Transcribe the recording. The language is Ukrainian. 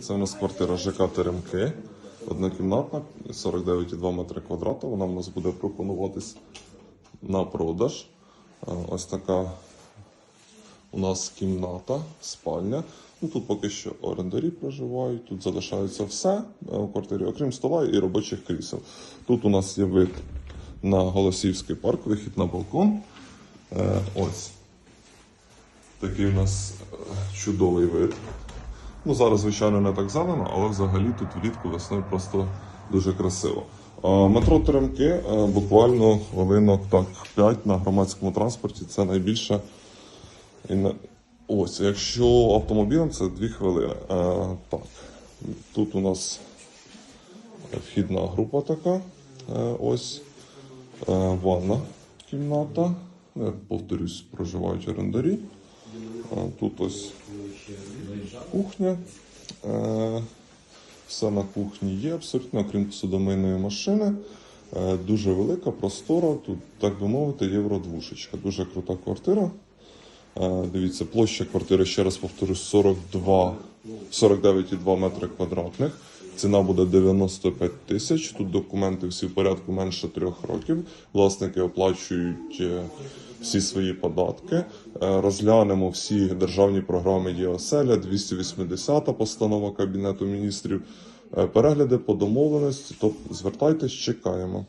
Це у нас квартира ЖК Теремки. Однокімнатна, 49,2 метри квадрата. Вона в нас буде пропонуватись на продаж. Е, Ось така у нас кімната, спальня. Ну, тут поки що орендарі проживають, тут залишається все е, у квартирі, окрім стола і робочих крісел. Тут у нас є вид на Голосівський парк, вихід на балкон. Е, ось такий у нас чудовий вид. Ну, зараз, звичайно, не так зелено, але взагалі тут влітку весною просто дуже красиво. Метро Теремки е, буквально хвилинок так 5 на громадському транспорті. Це найбільше. Ось, якщо автомобілем, це 2 хвилини. Е, так, тут у нас вхідна група така. Е, ось ванна кімната. Я повторюсь, проживають орендарі. Тут ось кухня. Е, Все на кухні є абсолютно, окрім судомийної машини. Е, Дуже велика, простора. Тут, так би мовити, євродвушечка. Дуже крута квартира. Е, Дивіться, площа квартири, ще раз повторюсь, 42, 49,2 метри квадратних. Ціна буде 95 тисяч. Тут документи всі в порядку менше трьох років. Власники оплачують всі свої податки. Е, Розглянемо всі державні програми ЄОСЕЛЯ, 280 постанова Кабінету міністрів. Е, Перегляди по домовленості. Тобто звертайтесь, чекаємо.